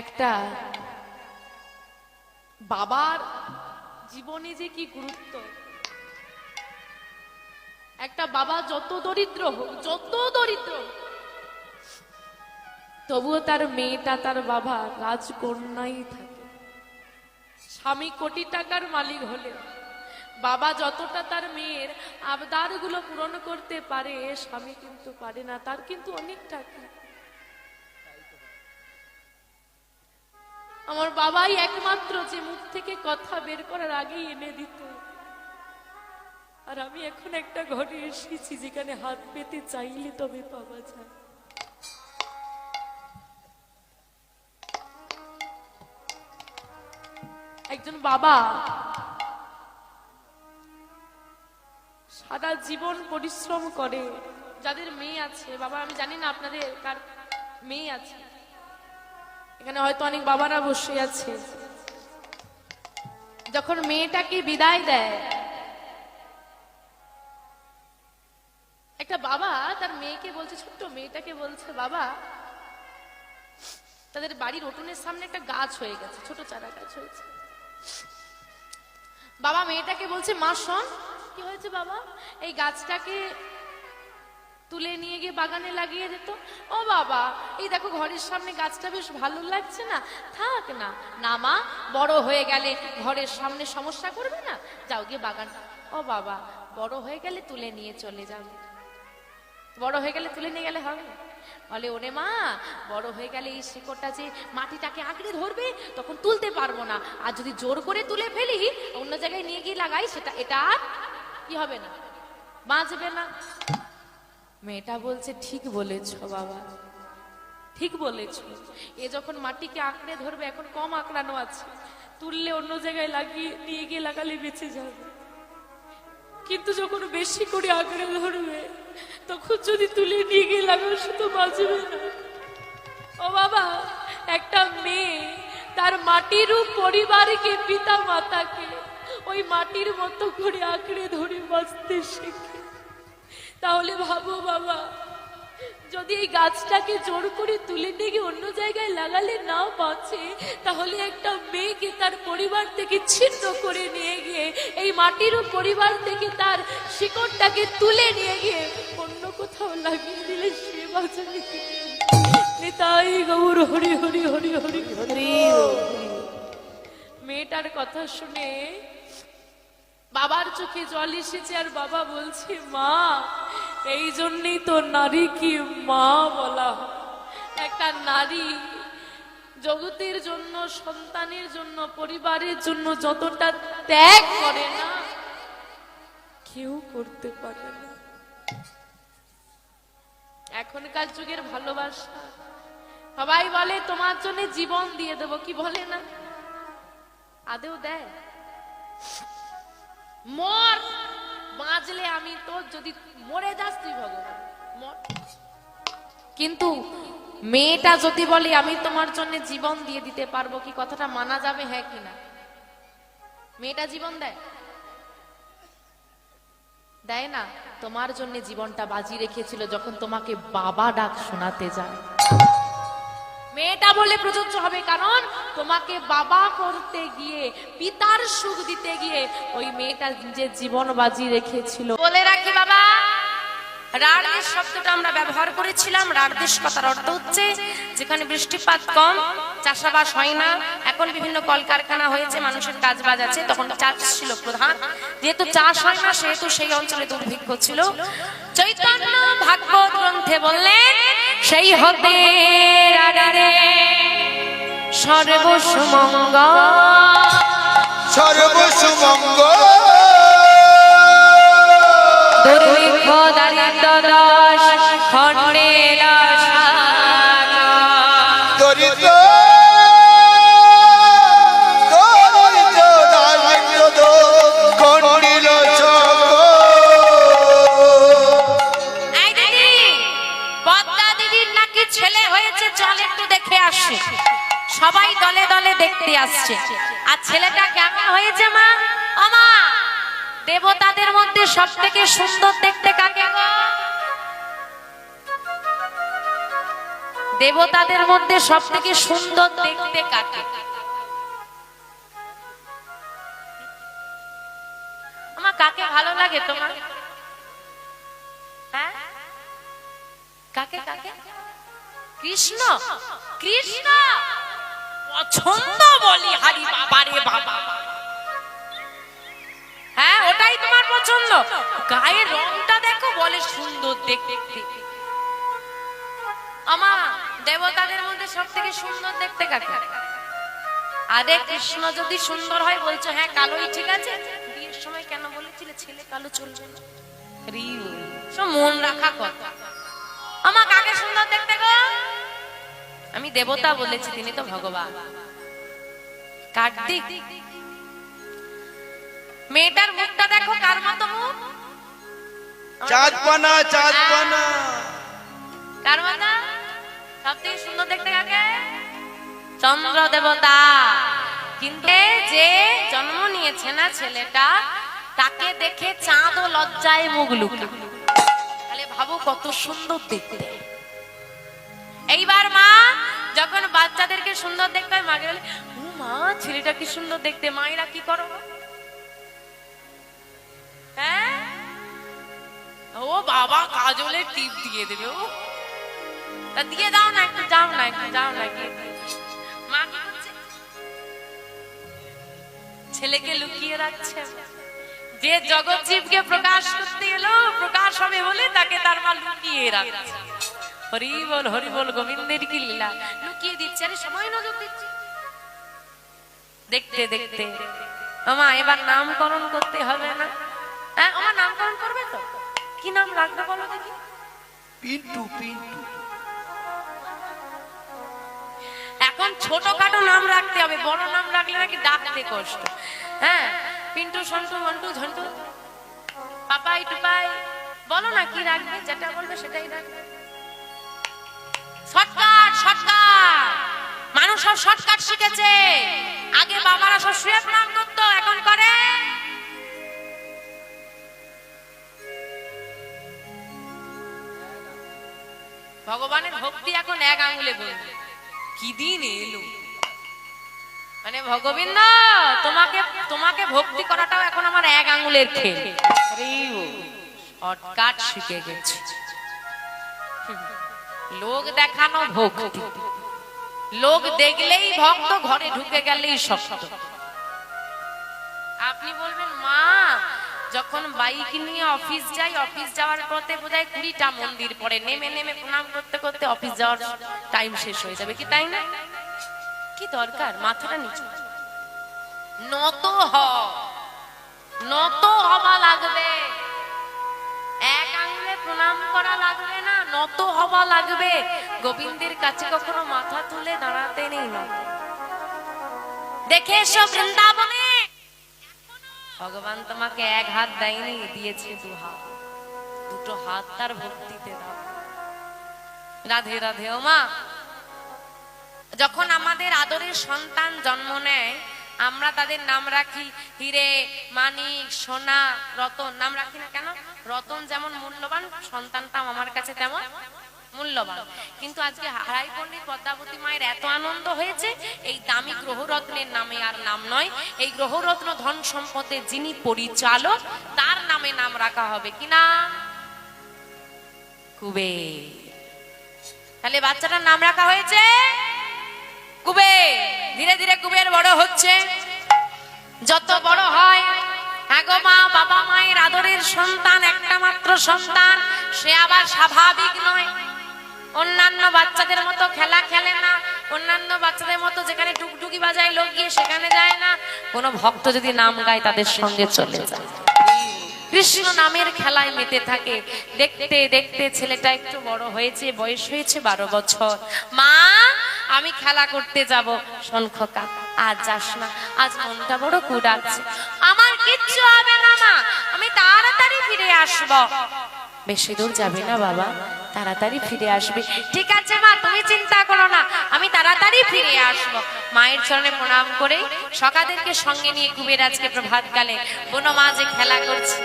একটা বাবার জীবনে যে কি গুরুত্ব, একটা বাবা যত দরিদ্র হোক, যত দরিদ্র তবুও তার মেয়েটা, তার বাবা রাজকন্যাই থাকে। স্বামী কোটি টাকার মালিক হলে বাবা যতটা তার মেয়ের আবদারগুলো পূরণ করতে পারে, স্বামী কিন্তু পারে না। তার কিন্তু অনেক টাকা আমার বাবাই একমাত্র যে মুখ থেকে কথা বের করার আগেই এনে দিত। আর আমি এখন একটা ঘরে এসেছি যেখানে হাত পেতে চাইলে তবে পাওয়া যায়। একজন বাবা সারা জীবন পরিশ্রম করে। যাদের মেয়ে আছে, বাবা, আমি জানি না আপনাদের কার মেয়ে আছে। এখানে হয়তো অনেক বাবারা বসে আছে। যখন মেয়েটাকে বিদায় দেয়, একটা বাবা তার মেয়েকে বলছে, ছোট্ট মেয়েটাকে বলছে, বাবা, তাদের বাড়ির উঠোনের সামনে একটা গাছ হয়ে গেছে, ছোট চারা গাছ হয়েছে। বাবা মেয়েটাকে বলছে, মা, শোন, কি হয়েছে বাবা? এই গাছটাকে তুলে নিয়ে গিয়ে বাগানে লাগিয়ে দিত। ও বাবা, এই দেখো ঘরের সামনে গাছটা বেশ ভালো লাগছে না? থাক না। না মা, বড় হয়ে গেলে ঘরের সামনে সমস্যা করবে না? যাও গিয়ে বাগান। ও বাবা, বড় হয়ে গেলে তুলে নিয়ে চলে যাবে বড় হয়ে গেলে তুলে নিয়ে গেলে হবে? বলে, ওরে মা, বড় হয়ে গেলে এই শিকড়টা যে মাটিটাকে আঁকড়ে ধরবে, তখন তুলতে পারব না। আর যদি জোর করে তুলে ফেলি, অন্য জায়গায় নিয়ে গিয়ে লাগাই, সেটা, এটা আর কি হবে না? বাঁচবে না। মেয়েটা বলছে, ঠিক বলেছ বাবা, ঠিক বলেছ। এ যখন মাটিকে আঁকড়ে ধরবে, এখন কম আঁকড়ানো আছে। তুললে অন্য জায়গায় লাগিয়ে নিয়ে গিয়ে লাগালে বেঁচে যাবে। কিন্তু যখন বেশি করে আঁকড়ে ধরবে, তখন যদি তুলে নিয়ে গিয়ে লাগানো তো বাঁচবে না। ও বাবা, একটা মেয়ে তার মাটির পরিবারকে পিতা মাতাকে ওই মাটির মতো করে আঁকড়ে ধরে বাঁচতে শেখে। তাহলে ভাবো বাবা যদি এই গাছটাকে জোর করে তুলে নিয়ে অন্য জায়গায় লাগালে নাও বাঁচে তাহলে একটা মেয়েকে তার পরিবার থেকে ছিন্ন করে নিয়ে গিয়ে এই মাটিরও পরিবার থেকে তার শিকড়টাকে তুলে নিয়ে গিয়ে অন্য কোথাও লাগিয়ে দিলে সে বাঁচাবে? তাই গৌর হরি হরি হরি হরি হরি মেয়েটার কথা শুনে বাবার চোখে জল এসেছে আর বাবা বলছে, মা, এই জন্যই তো নারী কি মা বলা একটা নারী জগতের জন্য, সন্তানের জন্য, পরিবারের জন্য যতটা ত্যাগ করে না, কেউ করতে পারে না। এখনকার যুগের ভালোবাসা, সবাই বলে, তোমার জন্য জীবন দিয়ে দেবো। কি বলে না? আদেও দেয়। মর। বাঁচলে আমি তো যদি মরে যাস তুই ভগবান। মর। কিন্তু মেয়েটা যদি বলে, আমি তোমার জন্য জীবন দিয়ে দিতে পারব কি কথাটা মানা যাবে? হ্যাঁ কিনা মেয়েটা জীবন দেয়? দেয় না। তোমার জন্য জীবনটা বাজি রেখেছিল যখন তোমাকে বাবা ডাক শোনাতে যায়। মেয়েটা বলে প্রযোজ্য হবে, কারণ তোমাকে বাবা করতে গিয়ে, পিতার সুখ দিতে গিয়ে ওই মেয়েটা যে জীবন বাজি রেখেছিল। বলে রাখি বাবা শব্দটা আমরা ব্যবহার করেছিলাম কথার অর্থ হচ্ছে, যেখানে বৃষ্টিপাত কম, চাষাবাস হয় না। এখন বিভিন্ন কলকারখানা হয়েছে, মানুষের কাজ বাজ আছে, তখন চাষ ছিল প্রধান। যেহেতু চাষ হয় না, সেহেতু সেই অঞ্চলে দুর্ভিক্ষ ছিল। চৈতন্য ভাগবত গ্রন্থে বললেন সেই হতে সর্বসুমঙ্গ। সর্বসুমঙ্গ। দুর্ভিক্ষ দারিদ্র দশ দরিদ্র দেখতে আসছে। আর ছেলেটা কেমন হয়েছে মা? আমা দেবতাদের মধ্যে সব থেকে সুন্দর দেখতে কাকে দেবতাদের মধ্যে সব থেকে সুন্দর দেখতে কাকে? আমার কাকে ভালো লাগে তোমার? হ্যাঁ? কাকে কাকে? কৃষ্ণ? কৃষ্ণ? পছন্দ হারি বাবা রে বাবা হ্যাঁ ওটাই তোমার পছন্দ। গায়ের রংটা দেখো, বলে সুন্দর দেখতে। আমা, দেবতাদের মধ্যে সব থেকে সুন্দর দেখতে কাকে? আরে কৃষ্ণ যদি সুন্দর হয়, বলছো হ্যাঁ কালোই ঠিক আছে। বিয়ের সময় কেন বলেছিলে, ছেলে কালো চলবে না? সব মন রাখা কথা। আমা, কাকে সুন্দর দেখতে গো? আমি দেবতা বলেছি, তিনি তো ভগবান। কার্তিক। মেয়েটার মুখটা দেখো কার মতো মুখ? চাঁদ পানা চাঁদ পানা কার মতো? সব থেকে সুন্দর দেখতে কাকে? চন্দ্র দেবতা। কিন্তু যে জন্ম নিয়েছে না ছেলেটা তাকে দেখে চাঁদ ও লজ্জায় মুখ লুকা তাহলে ভাবো কত সুন্দর দেখতে। এইবার মা যখন বাচ্চাদেরকে সুন্দর দেখতে হয় মাকে বলে মা, ছেলেটা কি সুন্দর দেখতে? মায়েরা কি করো? হ্যাঁ? ও বাবা কাজলের টিপ দিয়ে দেবে, ও। তা দিয়ে দাও না একটু, যাও না একটু, যাও না গিয়ে। মা ছেলেকে লুকিয়ে রাখছে। যে জগৎ জীবকে প্রকাশ করতে এলো, প্রকাশ হবে বলে তাকে তার মা লুকিয়ে রাখছে। হরি বল হরি বল, গোবিন্দের কি লীলা লুকিয়ে দিচ্ছে, আরে সময় নজর দিচ্ছে। দেখতে দেখতে। আমা এবার নামকরণ করতে হবে না? হ্যাঁ আমার নামকরণ করবে তো? কি নাম রাখবে বলো দেখি। পিন্টু পিন্টু। এখন ছোটখাটো নাম রাখতে হবে বড় নাম রাখলে নাকি ডাকতে কষ্ট। হ্যাঁ পিন্টু সন্টু মন্টু ঝন্টু। পাপাই টুপাই বলো না কি রাখবে যেটা বলবে সেটাই রাখবে। শর্টকাট শর্টকাট মানুষ সব শর্টকাট শিখেছে। আগে বাবারা সব শুয়ে প্রণাম করতো, এখন করে। ভগবানের ভক্তি এখন এক আঙুলে বলবে কি দিন এলো? মানে ভগবিন্দ, তোমাকে তোমাকে ভক্তি করাটাও এখন আমার এক আঙুলের খেল। শর্টকাট শিখে গেছে। লোক দেখানো ভক্তি। লোক দেখলেই ভক্ত ঘরে ঢুকে গেলেই শক্ত। আপনি বলবেন, মা, যখন বাইক নিয়ে অফিস যাই, অফিস যাওয়ার পথে বোধহয় কুড়িটা মন্দির পরে নেমে নেমে প্রণাম করতে করতে অফিস যাওয়ার টাইম শেষ হয়ে যাবে। কি তাই না? কি দরকার? মাথাটা নিচু নত হ। নত হওয়া লাগবে। এক আঙুলে প্রণাম করা লাগবে না, নত হওয়া লাগবে। গোবিন্দের কাছে কখনো মাথা তুলে দাঁড়াতে নেই না। দেখে এসো বৃন্দাবনে। ভগবান তোমাকে এক হাত দেয়নি, দিয়েছে দু হাত। দুটো হাত তার ভক্তিতে দাও। রাধে রাধে, ও মা। যখন আমাদের আদরের সন্তান জন্ম নেয়, আমরা তাদের নাম রাখি হিরে, মানিক, সোনা, রতন। নাম রাখি না কেন? রতন যেমন মূল্যবান, সন্তানটাও আমার কাছে তেমন। মূল্যবান। কিন্তু আজকে হারাই পণ্ডিত পদ্মাবতী মায়ের এত আনন্দ হয়েছে, এই দামি গ্রহরত্নের নামে আর নাম নয়, এই গ্রহরত্ন ধন সম্পদে যিনি পরিচালক, তার নামে নাম রাখা হবে। কি নাম? কুবের। তাহলে বাচ্চাটার নাম রাখা হয়েছে? কুবে ধীরে ধীরে কুবের বড় হচ্ছে। যত বড় হয় হ্যাঁ গো মা, বাবা মায়ের আদরের সন্তান, একটা মাত্র সন্তান, সে আবার স্বাভাবিক নয়। অন্যান্য বাচ্চাদের মতো খেলা খেলে না, অন্যান্য বাচ্চাদের মতো যেখানে টুকটুকি বাজায়, লোক গিয়ে সেখানে যায় না। কোনো ভক্ত যদি নাম গায়, তাদের সঙ্গে চলে যায়। কৃষ্ণ নামের খেলায় মেতে থাকে। দেখতে দেখতে ছেলেটা একটু বড় হয়েছে, বয়স হয়েছে বারো বছর। মা, আমি খেলা করতে যাব। শঙ্খকা আজ যাস না, আজ মনটা বড় কুড়াচ্ছে। আমার কিচ্ছু হবে না মা, আমি তাড়াতাড়ি ফিরে আসব। বেশি দূর যাবে না বাবা। তাড়াতাড়ি ফিরে আসবে। ঠিক আছে মা, তুমি চিন্তা করো না, আমি তাড়াতাড়ি ফিরে আসব। মায়ের চরণে প্রণাম করে সকাদেরকে সঙ্গে নিয়ে কুবের আজকে প্রভাতকালে। বনমাঝে খেলা করছে।